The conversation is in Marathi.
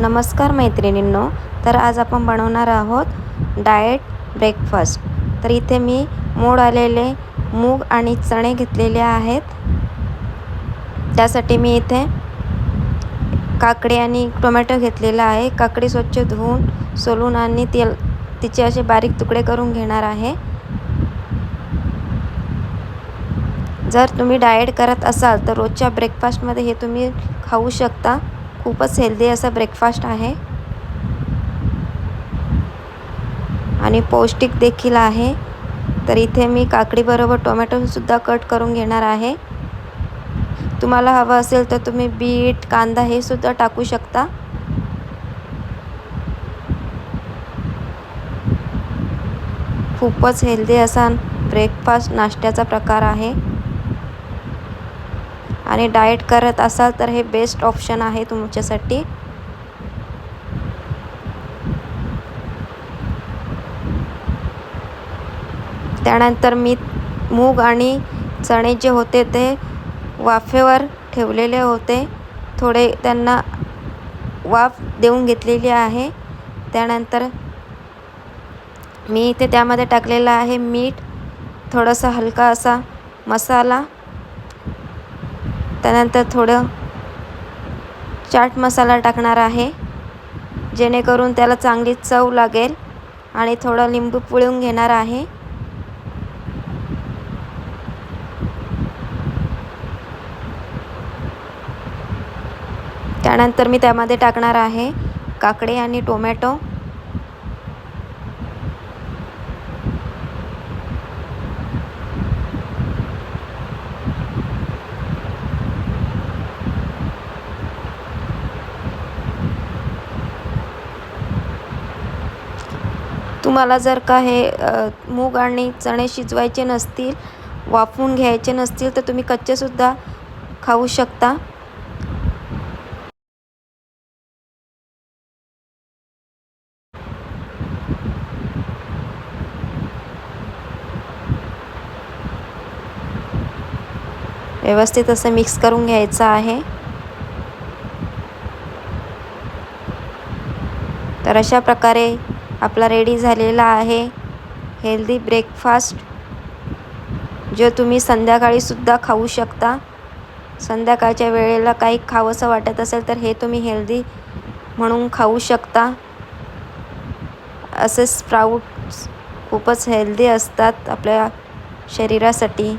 नमस्कार मैत्रिणींनो तर आज आपण बनवणार आहोत डाएट ब्रेकफास्ट. तर इथे मी मोड आलेले मूग आणि चणे घेतलेले आहेत. त्यासाठी मी इथे काकडी आणि टोमॅटो घेतलेला आहे. काकडी स्वच्छ धुवून सोलून आणि तेल तिचे असे बारीक तुकडे करून घेणार आहे. जर तुम्ही डाएट करत असाल तर रोजच्या ब्रेकफास्टमध्ये हे तुम्ही खाऊ शकता. खूपच हेल्दी असा ब्रेकफास्ट आहे. आणि पौष्टिक देखील आहे. तर इथे मी काकडीबरोबर टोमॅटोसुद्धा कट करून घेणार आहे. तुम्हाला हवं असेल तर तुम्ही बीट कांदा हे सुद्धा टाकू शकता. खूपच हेल्दी असा ब्रेकफास्ट नाश्त्याचा प्रकार आहे. आणि डाएट करत असाल तर हे बेस्ट ऑप्शन आहे तुमच्यासाठी. त्यानंतर मी मूग आणि चणे जे होते ते वाफेवर ठेवलेले होते. थोडे त्यांना वाफ देऊन घेतलेली आहे. त्यानंतर मी इथे त्यामध्ये टाकलेलं आहे मीठ थोडासा हलका असा मसाला. त्यानंतर थोडं चाट मसाला टाकणार आहे जेणेकरून त्याला चांगली चव लागेल आणि थोडं लिंबू पिळून घेणार आहे. त्यानंतर मी त्यामध्ये टाकणार आहे काकडे आणि टोमॅटो. तुम्हाला जर का हे मूग आणि चणे शिजवायचे नसतील वाफवून घ्यायचे नसतील तर तुम्ही कच्चेसुद्धा खाऊ शकता. व्यवस्थित असं मिक्स करून घ्यायचं आहे. तर अशा प्रकारे आपला रेडी झालेला आहे. हेल्दी ब्रेकफास्ट जो तुम्ही संध्याकाळीसुद्धा खाऊ शकता. संध्याकाळच्या वेळेला काही खावंसं वाटत असेल तर हे तुम्ही हेल्दी म्हणून खाऊ शकता. असे स्प्राऊट्स खूपच हेल्दी असतात आपल्या शरीरासाठी.